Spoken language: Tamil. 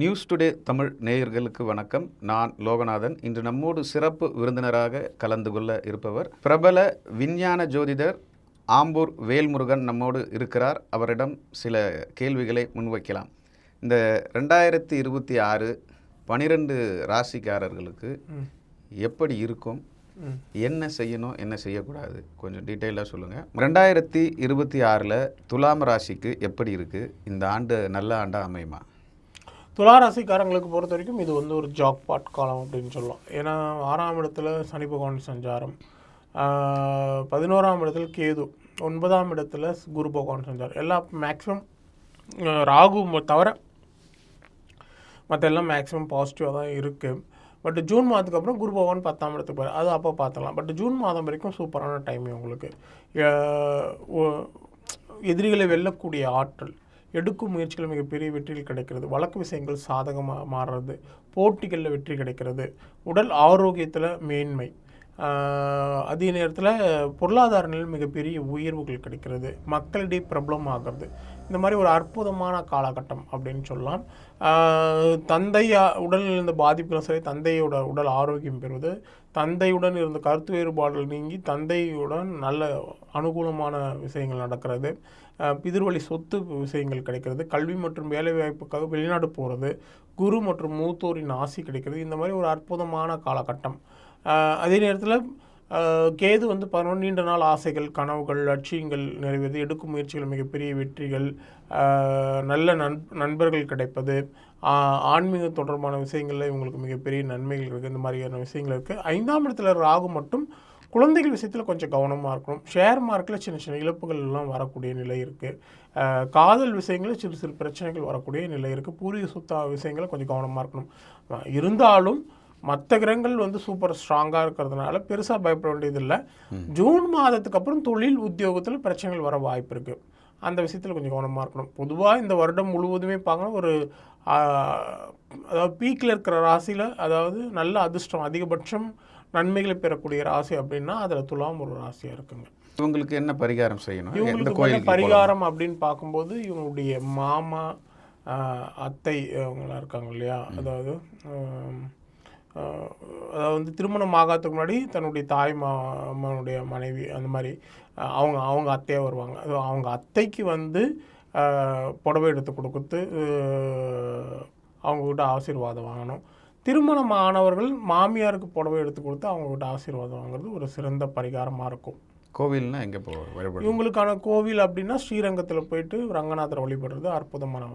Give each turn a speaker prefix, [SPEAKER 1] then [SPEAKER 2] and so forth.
[SPEAKER 1] நியூஸ் டுடே தமிழ் நேயர்களுக்கு வணக்கம். நான் லோகநாதன். இன்று நம்மோடு சிறப்பு விருந்தினராக கலந்து கொள்ள இருப்பவர் பிரபல விஞ்ஞான ஜோதிடர் ஆம்பூர் வேல்முருகன் நம்மோடு இருக்கிறார். அவரிடம் சில கேள்விகளை முன்வைக்கலாம். இந்த ரெண்டாயிரத்தி இருபத்தி ஆறு பனிரெண்டு ராசிக்காரர்களுக்கு எப்படி இருக்கும்? என்ன செய்யணும்? என்ன செய்யக்கூடாது? கொஞ்சம் டீட்டெயிலாக சொல்லுங்கள் ரெண்டாயிரத்தி இருபத்தி ஆறில் துலாம் ராசிக்கு எப்படி இருக்குது இந்த ஆண்டு நல்ல ஆண்டாக அமையுமா?
[SPEAKER 2] துளாராசிக்காரங்களுக்கு பொறுத்த வரைக்கும் இது வந்து ஒரு ஜாக் பாட் காலம் அப்படின்னு சொல்லலாம். ஏன்னா ஆறாம் இடத்துல சனி பகவான் சஞ்சாரம். பதினோராம் இடத்துல கேது. ஒன்பதாம் இடத்துல குரு பகவான் சஞ்சாரம். எல்லாம் மேக்ஸிமம் ராகு தவிர மற்ற எல்லாம் மேக்ஸிமம் பாசிட்டிவாக தான் இருக்குது பட் ஜூன் மாதத்துக்கு அப்புறம் குரு பகவான் பத்தாம் இடத்துக்கு போய் அது அப்போ பார்த்துக்கலாம். பட் ஜூன் மாதம் வரைக்கும் சூப்பரான டைம் உங்களுக்கு. எதிரிகளை வெல்லக்கூடிய ஆற்றல். எடுக்கும் முயற்சிகள் மிகப்பெரிய வெற்றிகள் கிடைக்கிறது. வழக்கு விஷயங்கள் சாதகமாக மாறுறது. போட்டிகளில் வெற்றி கிடைக்கிறது. உடல் ஆரோக்கியத்தில் மேன்மை. அதே நேரத்தில் பொருளாதார நிலை மிகப்பெரிய உயர்வுகள் கிடைக்கிறது. மக்களிடையே பிரபலம் ஆகிறது. இந்த மாதிரி ஒரு அற்புதமான காலகட்டம் அப்படின்னு சொல்லலாம். ஆஹ் தந்தையா உடலில் இருந்த பாதிப்புகளும் சரி தந்தையோட உடல் ஆரோக்கியம் பெறுவது தந்தையுடன் இருந்த கருத்து வேறுபாடுகள் நீங்கி தந்தையுடன் நல்ல அனுகூலமான விஷயங்கள் நடக்கிறது பிதிர்வழி சொத்து விஷயங்கள் கிடைக்கிறது கல்வி மற்றும் வேலைவாய்ப்புக்காக வெளிநாடு போகிறது குரு மற்றும் மூத்தோரின் ஆசி கிடைக்கிறது. இந்த மாதிரி ஒரு அற்புதமான காலகட்டம். அதே நேரத்தில் கேது வந்து பதினொன்று நீண்ட நாள் ஆசைகள் கனவுகள் லட்சியங்கள் நிறைவேறது எடுக்கும் முயற்சிகள் மிகப்பெரிய வெற்றிகள் நல்ல நண் நண்பர்கள் கிடைப்பது ஆன்மீக தொடர்பான விஷயங்களில் இவங்களுக்கு மிகப்பெரிய நன்மைகள் இருக்குது இந்த மாதிரியான விஷயங்கள் இருக்குது ஐந்தாம் இடத்துல ராகு மட்டும் குழந்தைகள் விஷயத்தில் கொஞ்சம் கவனமாக இருக்கணும். ஷேர் மார்க்கில் சின்ன சின்ன இழப்புகள் எல்லாம் வரக்கூடிய நிலை இருக்குது காதல் விஷயங்களில் சிறு சிறு பிரச்சனைகள் வரக்கூடிய நிலை இருக்குது பூர்வீக சொத்தா விஷயங்களை கொஞ்சம் கவனமாக இருக்கணும். இருந்தாலும் மற்ற கிரகங்கள் வந்து சூப்பர் ஸ்ட்ராங்காக இருக்கிறதுனால பெருசாக பயப்பட வேண்டியதில்லை. ஜூன் மாதத்துக்கு அப்புறம் தொழில் உத்தியோகத்தில் பிரச்சனைகள் வர வாய்ப்பு இருக்குது அந்த விஷயத்தில் கொஞ்சம் கவனமாக இருக்கணும். பொதுவாக இந்த வருடம் முழுவதுமே பார்க்கணும் ஒரு அதாவது பீக்கில் இருக்கிற ராசியில் அதாவது நல்ல அதிர்ஷ்டம் அதிகபட்சம் நன்மைகளை பெறக்கூடிய ராசி அப்படின்னா அதில் துலாம் ஒரு ராசியாக இருக்குங்க.
[SPEAKER 1] இவங்களுக்கு என்ன பரிகாரம் செய்யணும்?
[SPEAKER 2] இவங்களுக்கு? பரிகாரம் அப்படின்னு பார்க்கும்போது இவங்களுடைய மாமா அத்தை அவங்களாம் இருக்காங்க இல்லையா? அதாவது அதாவது வந்து திருமணம் ஆகாததுக்கு முன்னாடி தன்னுடைய தாய் மாமனுடைய மனைவி அந்த மாதிரி அவங்க அவங்க அத்தையாக வருவாங்க. அது அவங்க அத்தைக்கு வந்து புடவை எடுத்து கொடுத்து அவங்கக்கிட்ட ஆசீர்வாதம் வாங்கணும். திருமணம் ஆனவர்கள் மாமியாருக்கு புடவை எடுத்து கொடுத்து அவங்கக்கிட்ட ஆசீர்வாதம் வாங்குறது ஒரு சிறந்த பரிகாரமாக இருக்கும்.
[SPEAKER 1] கோவில்னா எங்கே போ வழிபடும்
[SPEAKER 2] இவங்களுக்கான கோவில் அப்படின்னா ஸ்ரீரங்கத்தில் போயிட்டு ரங்கநாதரை வழிபடுறது அற்புதமான